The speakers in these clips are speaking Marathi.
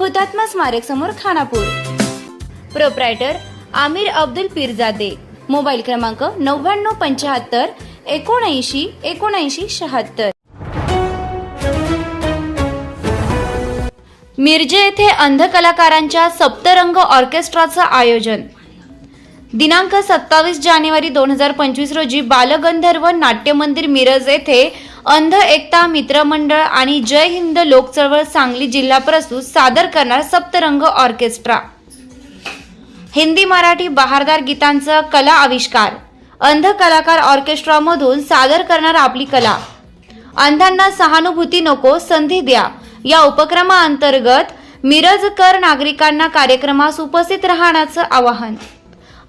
हुतात्मा स्मारक समोर खानापूर. प्रोप्रायटर आमिर अब्दुल पिरजादे. मोबाईल क्रमांक नव्याण्णव पंच्याहत्तर एकोणऐंशी एकोणऐंशी शहात्तर. मिरजे येथे अंध कलाकारांच्या सप्तरंग ऑर्केस्ट्राचं आयोजन. दिनांक सत्तावीस जानेवारी दोन हजार पंचवीस रोजी बालगंधर्व नाट्य मंदिर मिरज येथे अंध एकता मित्रमंडळ आणि जय हिंद लोकचळवळ सांगली जिल्हा प्रस्तुत सादर करणार सप्तरंग ऑर्केस्ट्रा. हिंदी मराठी बहारदार गीतांचं कला आविष्कार. अंध कलाकार ऑर्केस्ट्रामधून सादर करणार आपली कला. अंधांना सहानुभूती नको संधी द्या. या उपक्रमाअंतर्गत मिरजकर नागरिकांना कार्यक्रमास उपस्थित राहण्याचं आवाहन.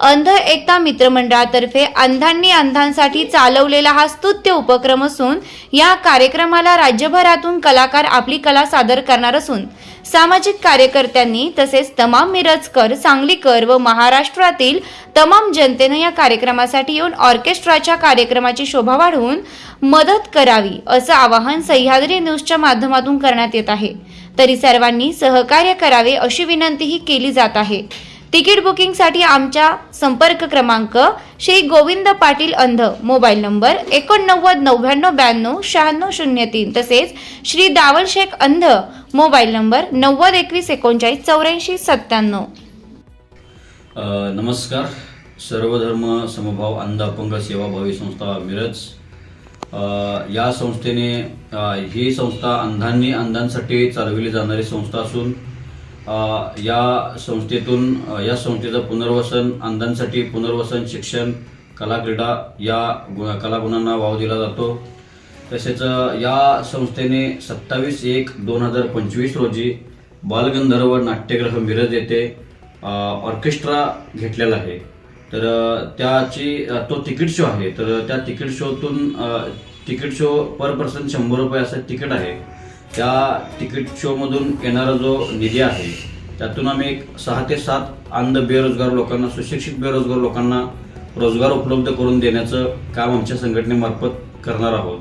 अंध एकता मित्रमंडळातर्फे अंधांनी अंधांसाठी चालवलेला हा स्तुत्य उपक्रम असून या कार्यक्रमाला राज्यभरातून कलाकार आपली कला सादर करणार असून सामाजिक कार्यकर्त्यांनी तसेच तमाम मिरजकर सांगलीकर व महाराष्ट्रातील तमाम जनतेनं या कार्यक्रमासाठी येऊन ऑर्केस्ट्राच्या कार्यक्रमाची शोभा वाढवून मदत करावी असं आवाहन सह्याद्री न्यूजच्या माध्यमातून करण्यात येत आहे. तरी सर्वांनी सहकार्य करावे अशी विनंतीही केली जात आहे. तिकीट बुकिंगसाठी आमच्या संपर्क क्रमांक श्री गोविंद पाटील अंध मोबाईल नंबर एकोणनव्वद नव्याण्णव ब्याण्णव शहाण्णव शून्य तीन तसेच श्री दावल शेख अंध मोबाईल नंबर नव्वद एकवीस एकोणचाळीस चौऱ्याऐंशी सत्त्याण्णव. नमस्कार. सर्वधर्म समभाव अंध अपंग सेवाभावी संस्था मिरज. या संस्थेने ही संस्था अंधांनी अंधांसाठी चालविली जाणारी संस्था असून या संस्थेतून या संस्थेचं पुनर्वसन अंधांसाठी पुनर्वसन शिक्षण कला क्रीडा या गु- कलागुणांना वाव दिला जातो. तसेच या संस्थेने सत्तावीस एक दोन हजार पंचवीस रोजी बालगंधर्व नाट्यगृह मिरज येथे ऑर्केस्ट्रा घेतलेला आहे. तर त्याची तो तिकीट शो आहे. तर त्या तिकीट शोतून तिकीट शो पर पर्सन शंभर रुपये असं तिकीट आहे. त्या तिकीट शोमधून येणारा जो निधी आहे त्यातून आम्ही एक सहा ते सात अंध बेरोजगार लोकांना सुशिक्षित बेरोजगार लोकांना रोजगार उपलब्ध करून देण्याचं काम आमच्या संघटनेमार्फत करणार आहोत.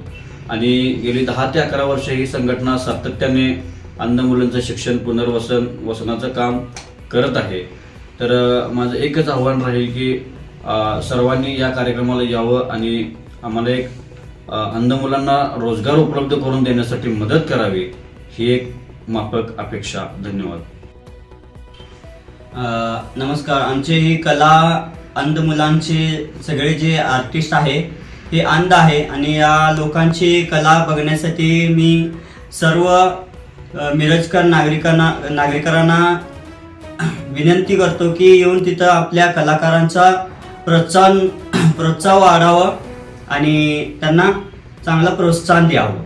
आणि गेली दहा ते अकरा वर्ष ही संघटना सातत्याने अंध मुलांचं शिक्षण पुनर्वसन वसनाचं काम करत आहे. तर माझं एकच आव्हान राहील की सर्वांनी या कार्यक्रमाला यावं आणि आम्हाला एक अंध मुलांना रोजगार उपलब्ध करून देण्यासाठी मदत करावी ही एक माफक अपेक्षा. धन्यवाद. नमस्कार. आमचे ही कला अंध मुलांचे सगळे जे आर्टिस्ट आहे हे अंध आहे आणि या लोकांची कला बघण्यासाठी मी सर्व मिरजकर नागरिकांना नागरिकांना विनंती करतो की येऊन तिथं आपल्या कलाकारांचा प्रोत्साहन प्रोत्साहन वाढावं. आणि त्यांना चांगलं प्रोत्साहन द्यावं.